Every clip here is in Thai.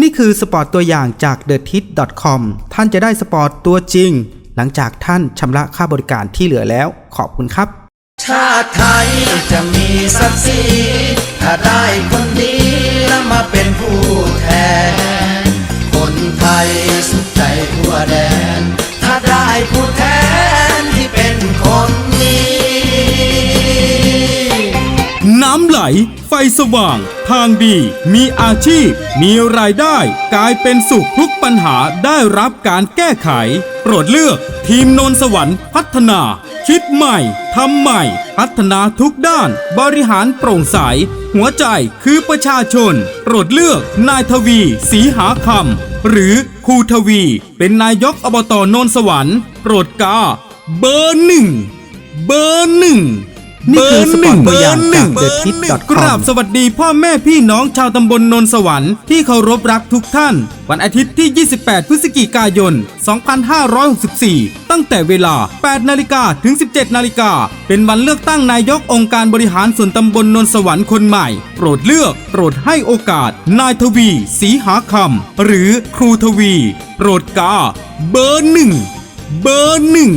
นี่คือสปอร์ตตัวอย่างจาก t h e t i t c o m ท่านจะได้สปอร์ตตัวจริง หลังจากท่านชำระค่าบริการที่เหลือแล้ว ขอบคุณครับ ชาติไทยจะมีศักดิ์ศรีถ้าได้คนดีแล้วมาเป็นผู้แทน คนไทยสุขใจทั่วแดน ถ้าได้ผู้แทนที่เป็นคน ไหลไฟสว่าง ทางดี มีอาชีพ มีรายได้ กลายเป็นสุขทุกปัญหาได้รับการแก้ไข โปรดเลือกทีมโนนสวรรค์พัฒนา คิดใหม่ ทำใหม่ พัฒนาทุกด้าน บริหารโปร่งใส หัวใจคือประชาชน โปรดเลือกนายทวีสีหาคำหรือครูทวี เป็นนายกอบตโนนสวรรค์ โปรดกา เบอร์หนึ่ง เบอร์หนึ่ง นี่คือสปอร์ตตัวอย่างจากเบอร์หนึ่ง TheTip.com กราบสวัสดีพ่อแม่พี่น้องชาวตำบลนนสวรรค์ที่เคารพรักทุกท่าน วันอาทิตย์ที่ 28 พฤศจิกายน 2564 ตั้งแต่เวลา 8 นาฬิกาถึง 17 นาฬิกา เป็นวันเลือกตั้งนายกองค์การบริหารส่วนตำบลนนสวรรค์คนใหม่ โปรดเลือก โปรดให้โอกาส นายทวีสีหาคำหรือครูทวี โปรดกา เบอร์หนึ่ง เบอร์หนึ่ง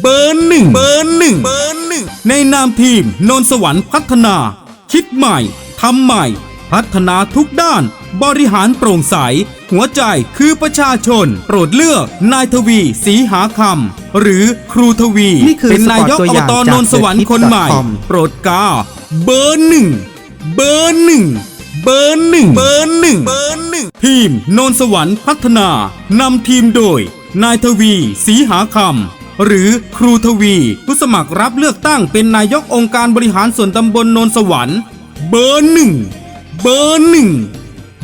เบอร์หนึ่งเบอร์หนึ่งเบอร์หนึ่งในนามทีมโนนสวรรค์พัฒนา คิดใหม่ทำใหม่ พัฒนาทุกด้าน บริหารโปร่งใส หัวใจคือประชาชน โปรดเลือกนายทวีสีหาคำหรือครูทวีนี่คือเป็นนายกสปอร์ตตัวออบย่างตจากโนนสวรรค์คนใหม่ TheTip.com โปรดกาเบอร์หนึ่งเบอร์หนึ่งเบอร์หนึ่งเบอร์หนึ่งเบอร์หนึ่งทีมโนนสวรรค์พัฒนานำทีมโดย นายทวีสีหาคำ หรือครูทวีผู้สมัครรับเลือกตั้งเป็นนายกองค์การบริหารส่วนตำบลโนนสวรรค์ เบอร์หนึ่งเบอร์หนึ่ง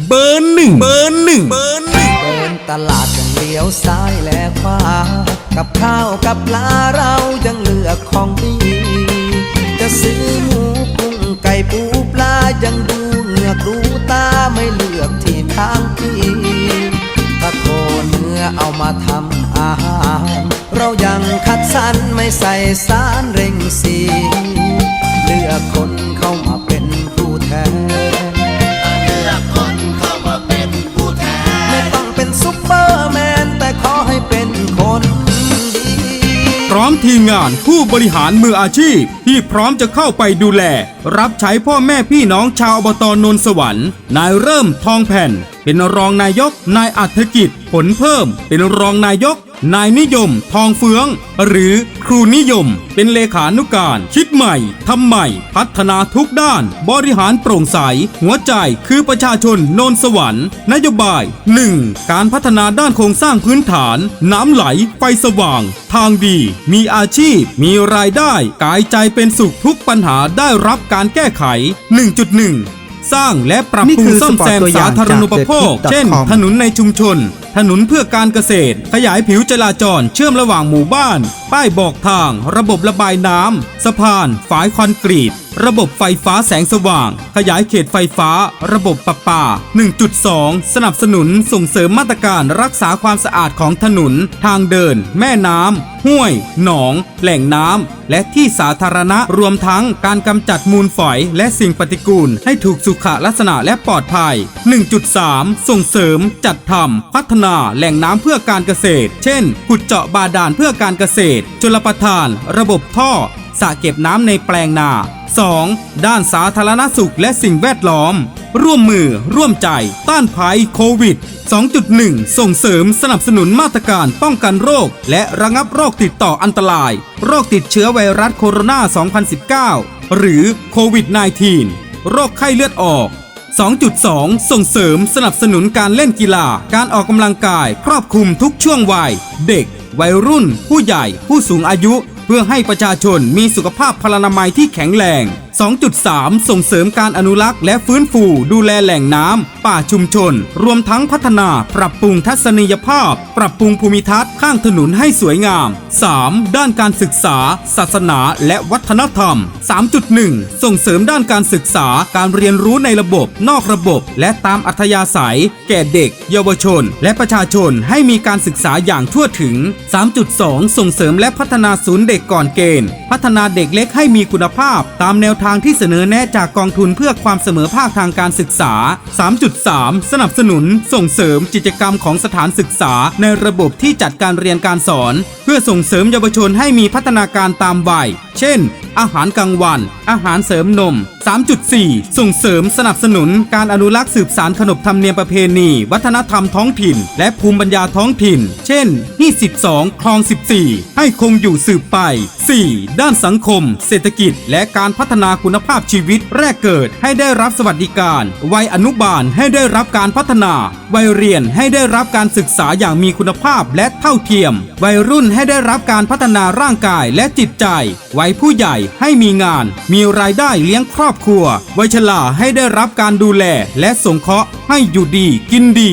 เบอร์หนึ่งเบอร์หนึ่งเบอร์หนึ่งเดินตลาดยังเลี้ยวซ้ายและขวากับข้าวกับปลาเรายังเลือกของดีจะซื้อหมูกุ้งไก่ปูปลายังดูเหงือกดูตาไม่เลือกที่ทางพี่ถ้าโคเนื้อเอามาทำอาหาร เรายังคัดสรรไม่ใส่สารเร่งสีเลือกคนเข้ามาเป็นผู้แทนเลือกคนเข้ามาเป็นผู้แทน ไม่ต้องเป็นซุปเปอร์แมน แต่ขอให้เป็นคนดีพร้อมทีมงานผู้บริหารมืออาชีพ ที่พร้อมจะเข้าไปดูแล รับใช้พ่อแม่พี่น้องชาวอบตนนสวรรค์นายเริ่มทองแผ่น เป็นรองนายกนายอัธกิจผลเพิ่ม เป็นรองนายก นายนิยม ทองเฟือง หรือครูนิยม เป็นเลขานุการคิดใหม่ทำใหม่ พัฒนาทุกด้าน บริหารโปร่งใส หัวใจคือประชาชนโนนสวรรค์นโยบาย 1. การพัฒนาด้านโครงสร้างพื้นฐาน น้ำไหล ไฟสว่าง ทางดี มีอาชีพ มีรายได้ กายใจเป็นสุขทุกปัญหาได้รับการแก้ไข 1.1สร้างและปรับปรุงซ่อมแซมสร์ตตัวอย่าสาธารณูปโภค เช่น ถนนในชุมชน ถนนเพื่อการเกษตร ขยายผิวจราจรเชื่อมระหว่างหมู่บ้าน ป้ายบอกทาง ระบบระบายน้ำสะพาน ฝายคอนกรีต ระบบไฟฟ้าแสงสว่าง ขยายเขตไฟฟ้า ระบบประปา 1.2 สนับสนุนส่งเสริมมาตรการรักษาความสะอาดของถนน ทางเดิน แม่น้ำห้วย หนอง แหล่งน้ำและที่สาธารณะรวมทั้งการกำจัดมูลฝอย และสิ่งปฏิกูล ให้ถูกสุขลักษณะและปลอดภัย 1.3 ส่งเสริม จัดทำพัฒนาแหล่งน้ำเพื่อการเกษตร เช่นขุดเจาะบาดาลเพื่อการเกษตรชลประทาน ระบบท่อสระเก็บน้ำในแปลงนา 2. ด้านสาธารณสุขและสิ่งแวดล้อม ร่วมมือร่วมใจ ต้านภัยโควิด 2.1 ส่งเสริมสนับสนุนมาตรการป้องกันโรค และระงับโรคติดต่ออันตราย โรคติดเชื้อไวรัสโคโรนา 2019 หรือโควิด -19 โรคไข้เลือดออก 2.2 ส่งเสริมสนับสนุนการเล่นกีฬา การออกกำลังกาย ครอบคลุมทุกช่วงวัย เด็ก วัยรุ่น ผู้ใหญ่ ผู้สูงอายุ เพื่อให้ประชาชนมีสุขภาพพลานามัยที่แข็งแรง 2.3 ส่งเสริมการอนุรักษ์และฟื้นฟูดูแลแหล่งน้ำ ป่าชุมชน รวมทั้งพัฒนาปรับปรุงทัศนียภาพ ปรับปรุงภูมิทัศน์ข้างถนนให้สวยงาม 3. ด้านการศึกษา ศาสนา และวัฒนธรรม 3.1 ส่งเสริมด้านการศึกษาการเรียนรู้ในระบบ นอกระบบ และตามอัธยาศัย แก่เด็ก เยาวชน และประชาชนให้มีการศึกษาอย่างทั่วถึง 3.2 ส่งเสริมและพัฒนาศูนย์เด็กก่อนเกณฑ์ พัฒนาเด็กเล็กให้มีคุณภาพตามแนวทางที่เสนอแนะจากกองทุนเพื่อความเสมอภาคทางการศึกษา 3.3 สนับสนุน ส่งเสริมกิจกรรมของสถานศึกษา ในระบบที่จัดการเรียนการสอน เพื่อส่งเสริมเยาวชนให้มีพัฒนาการตามวัยเช่น อาหารกลางวัน อาหารเสริมนม 3.4 ส่งเสริมสนับสนุนการอนุรักษ์สืบสารขนบธรรมเนียมประเพณี วัฒนธรรมท้องถิ่น และภูมิปัญญาท้องถิ่น เช่นที่12คลอง 14 ให้คงอยู่สืบไป 4. ด้านสังคม เศรษฐกิจ และการพัฒนาคุณภาพชีวิตแรกเกิดให้ได้รับสวัสดิการ วัยอนุบาลให้ได้รับการพัฒนา วัยเรียนให้ได้รับการศึกษาอย่างมีคุณภาพและเท่าเทียม วัยรุ่นให้ได้รับการพัฒนาร่างกายและจิตใจวัยผู้ใหญ่ให้มีงาน มีรายได้เลี้ยงครอบครัว วัยชราให้ได้รับการดูแลและสงเคราะห์ให้อยู่ดีกินดี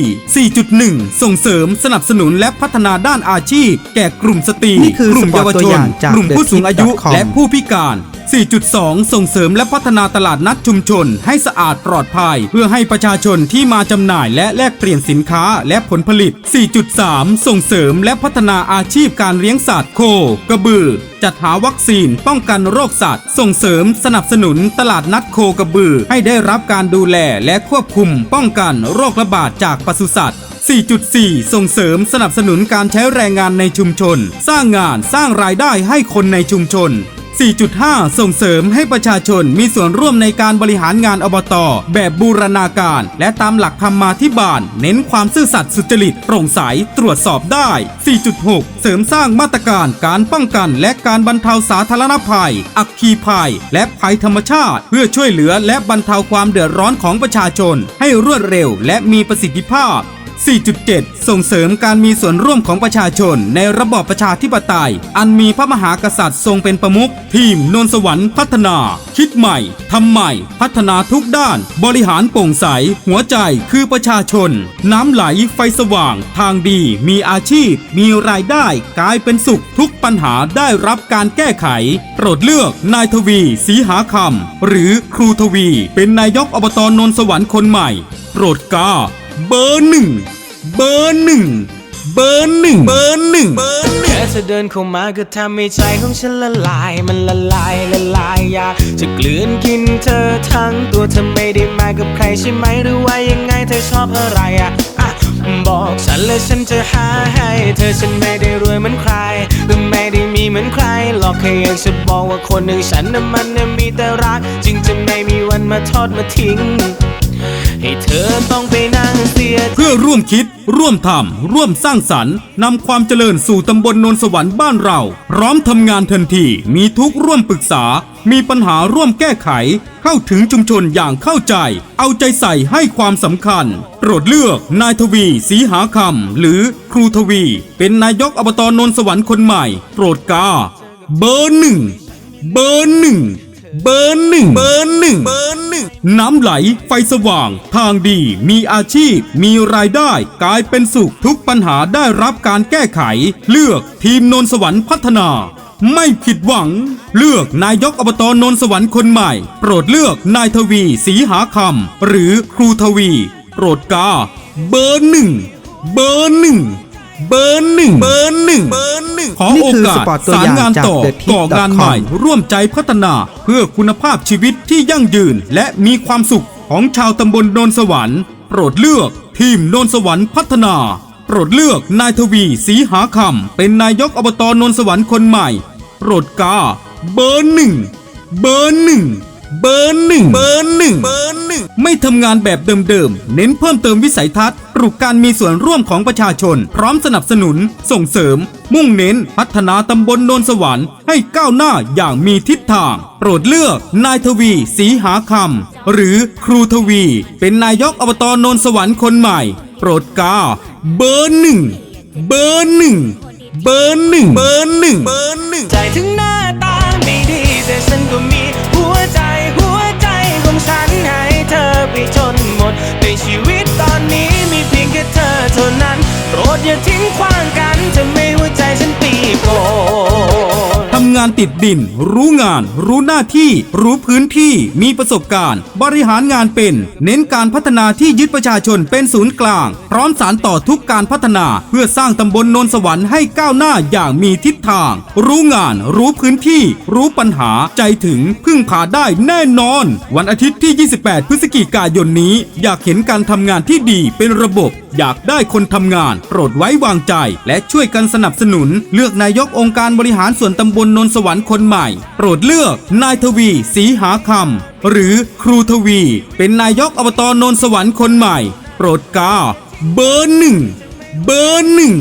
4.1 ส่งเสริมสนับสนุนและพัฒนาด้านอาชีพ แก่กลุ่มสตรีนี่คือกลุ่มเยาวสปอร์ตตัชวนอย่างจากกลุ่มผู้สูงอายุ TheTip.com และผู้พิการ 4.2 ส่งเสริมและพัฒนาตลาดนัดชุมชน ให้สะอาดปลอดภัย เพื่อให้ประชาชนที่มาจำหน่ายและแลกเปลี่ยนสินค้าและผลผลิต 4.3 ส่งเสริมและพัฒนาอาชีพการเลี้ยงสัตว์โค กระบือ จัดหาวัคซีน ป้องกันโรคสัตว์ ส่งเสริมสนับสนุนตลาดนัดโคกระบือ ให้ได้รับการดูแลและควบคุม ป้องกันโรคระบาดจากปศุสัตว์4.4 ส่งเสริมสนับสนุนการใช้แรงงานในชุมชน สร้างงานสร้างรายได้ให้คนในชุมชน 4.5 ส่งเสริมให้ประชาชนมีส่วนร่วมในการบริหารงานอบตแบบบูรณาการ และตามหลักธรรมาธิบาล เน้นความซื่อสัตย์สุจริตโปร่งใสตรวจสอบได้ 4.6 เสริมสร้างมาตรการการป้องกันและการบรรเทาสาธารณภัย อัคคีภัย และภัยธรรมชาติ เพื่อช่วยเหลือและบรรเทาความเดือดร้อนของประชาชน ให้รวดเร็วและมีประสิทธิภาพ 4.7 ส่งเสริมการมีส่วนร่วมของประชาชนในระบอบประชาธิปไตย อันมีพระมหากษัตริย์ทรงเป็นประมุข ทีมนนสวรรค์พัฒนา คิดใหม่ทำใหม่ พัฒนาทุกด้าน บริหารโปร่งใส หัวใจคือประชาชน น้ำไหลไฟสว่าง ทางดี มีอาชีพ มีรายได้กลายเป็นสุขทุกปัญหาได้รับการแก้ไข โปรดเลือกนายทวีสีหาคำหรือครูทวี เป็นนายกอบตนนสวรรค์คนใหม่ โปรดกล้า เบอร์หนึ่งเบอร์หนึ่งเบอร์หนึ่งเบอร์หนึ่งเบอร์หนึ่งแค่เธอเดินเข้ามาก็ทำให้ใจของฉันละลาย มันละลายละลายอยากจะกลืนกินเธอทั้งตัวเธอไม่ได้มากับใครใช่ไหมหรือว่ายังไงเธอชอบอะไรอะบอกฉันเลยฉันจะหาให้ เธอฉันไม่ได้รวยเหมือนใครหรือไม่ได้มีเหมือนใครหรอกแค่อยากจะบอกว่าคนหนึ่างฉันน่ะมันน่ะมีแต่รัก จึงจะไม่มีวันมาทอดมาทิ้ง ให้เธอต้องไปนั่งเสีย เพื่อร่วมคิด ร่วมทำร่วมสร้างสรรค์นำความเจริญสู่ตำบลนนสวรรค์บ้านเรา พร้อมทำงานทันทีมีทุกร่วมปรึกษา มีปัญหาร่วมแก้ไข เข้าถึงชุมชนอย่างเข้าใจ เอาใจใส่ให้ความสำคัญ โปรดเลือกนายทวีสีหาคำหรือครูทวี เป็นนายกอบตนนสวรรค์คนใหม่ โปรดกาเบอร์หนึ่งเบอร์หนึ่ง เบอร์หนึ่งเบอร์หนึ่งเบอร์หนึ่งน้ำไหลไฟสว่าง ทางดี มีอาชีพ มีรายได้ กลายเป็นสุขทุกปัญหาได้รับการแก้ไข เลือกทีมนนสวรรค์พัฒนา ไม่ผิดหวัง เลือกนายกอบตนนสวรรค์คนใหม่ โปรดเลือกนายทวีสีหาคำหรือครูทวี โปรดกา เบอร์หนึ่งเบอร์หนึ่ง เบอร์หนึ่งเบอร์หนึ่งเบอร์หนึ่งขอนี่โอคือกาสสปอร์ตตัวสาอรย่างงานจากต่อ TheTip.com ก่องานใหม่ ร่วมใจพัฒนา เพื่อคุณภาพชีวิตที่ยั่งยืน และมีความสุขของชาวตำบลโนนสวรรค์ โปรดเลือกทีมโนนสวรรค์พัฒนา โปรดเลือกนายทวีสีหาคำเป็นนายกอบตโนนสวรรค์คนใหม่ โปรดกา เบอร์หนึ่งเบอร์หนึ่งเบอร์หนึ่งเบอร์หนึ่งเบอร์หนึ่งไม่ทำงานแบบเดิมๆเน้นเพิ่มเติมวิสัยทัศน์ ปลุกการมีส่วนร่วมของประชาชน พร้อมสนับสนุน ส่งเสริม มุ่งเน้น พัฒนาตำบลโนนสวรรค์ให้ก้าวหน้าอย่างมีทิศทาง โปรดเลือก นายทวีสีหาคำหรือครูทวี เป็นนายกอบตโนนสวรรค์คนใหม่ โปรดกาเบอร์หนึ่งเบอร์หนึ่งเบอร์หนึ่งเบอร์หนึ่งเบอร์หนึ่งใจถึงหน้า เธอเท่านั้น โปรดอย่าทิ้งขว้างกันจะไม่ งานติดดิน รู้งาน รู้หน้าที่ รู้พื้นที่ มีประสบการณ์ บริหารงานเป็น เน้นการพัฒนาที่ยึดประชาชนเป็นศูนย์กลาง พร้อมสารต่อทุกการพัฒนา เพื่อสร้างตำบลนนสวรรค์ให้ก้าวหน้าอย่างมีทิศทาง รู้งาน รู้พื้นที่ รู้ปัญหา ใจถึงพึ่งพาได้แน่นอน วันอาทิตย์ที่ 28 พฤศจิกายนนี้ อยากเห็นการทำงานที่ดีเป็นระบบ อยากได้คนทำงาน โปรดไว้วางใจ และช่วยกันสนับสนุน เลือกนายกองค์การบริหารส่วนตำบลนนสวรรค์คนใหม่ โปรดเลือกนายทวีศรีหาคำหรือครูทวี เป็นนายกอบตนนสวรรค์คนใหม่ โปรดกา เบอร์หนึ่ง เบอร์หนึ่ง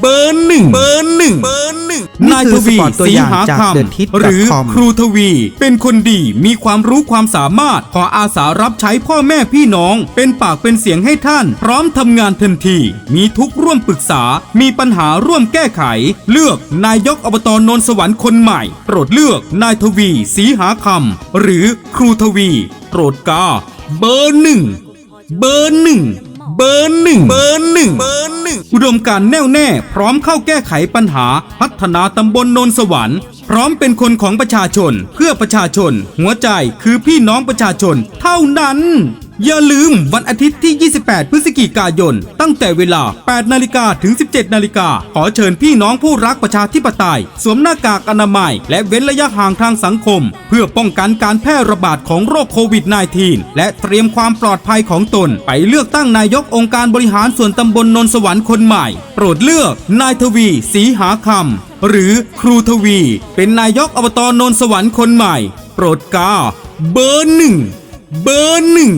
เบอร์หนึ่งเบอร์หนึ่งเบอร์หนึ่งนี่นายคืทอวีสปอร์ตตัวศรีอย่างหาจากค The Tit ำหรือ com ครูทวี เป็นคนดีมีความรู้ความสามารถ ขออาสารับใช้พ่อแม่พี่น้อง เป็นปากเป็นเสียงให้ท่าน พร้อมทำงานทันที มีทุกข์ร่วมปรึกษา มีปัญหาร่วมแก้ไข เลือกนายกอบตนนสวรรค์คนใหม่ โปรดเลือกนายทวีศรีหาคำหรือครูทวี โปรดกาเบอร์หนึ่งเบอร์หนึ่ง เบอร์หนึ่งเบอร์หนึ่งเบอร์หนึ่งอุดมการแน่วแน่ พร้อมเข้าแก้ไขปัญหา พัฒนาตำบลโนนสวรรค์พร้อมเป็นคนของประชาชน เพื่อประชาชน หัวใจคือพี่น้องประชาชน เท่านั้น อย่าลืมวันอาทิตย์ที่ 28 พฤศจิกายน ตั้งแต่เวลา 8 นาฬิกาถึง 17 นาฬิกา ขอเชิญพี่น้องผู้รักประชาธิปไตย สวมหน้ากากอนามัย และเว้นระยะห่างทางสังคม เพื่อป้องกันการแพร่ระบาดของโรคโควิด -19 และเตรียมความปลอดภัยของตน ไปเลือกตั้งนายกองค์การบริหารส่วนตำบลนนสวรรค์คนใหม่ โปรดเลือกนายทวีศรีหาคำหรือครูทวี เป็นนายกอบตนนสวรรค์คนใหม่ โปรดกาเบอร์หนึ่งเบอร์หนึ่ง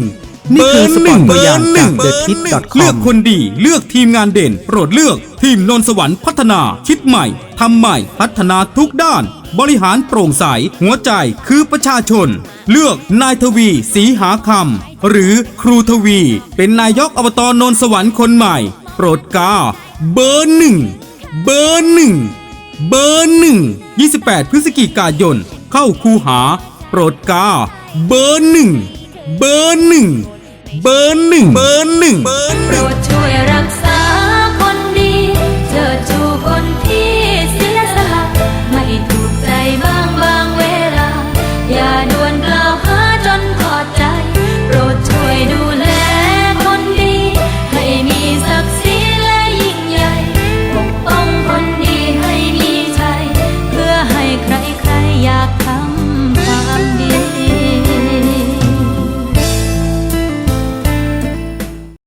นี่คือสปอร์ตตัวอย่างจากเบอร์หนึ่ง TheTip.com เลือกคนดี เลือกทีมงานเด่น โปรดเลือกทีมนนท์สวรรค์พัฒนา คิดใหม่ ทำใหม่ พัฒนาทุกด้าน บริหารโปร่งใส หัวใจคือประชาชน เลือกนายทวีศรีหาคำ หรือครูทวี เป็นนายกอบตนนท์สวรรค์คนใหม่ โปรดกา เบอร์หนึ่ง เบอร์หนึ่ง เบอร์หนึ่ง 28 พฤศจิกายน เข้าคูหา โปรดกา เบอร์หนึ่ง เบอร์หนึ่ง เบอร์หนึ่งเบอร์หนึ่งโปรดช่วยรักษา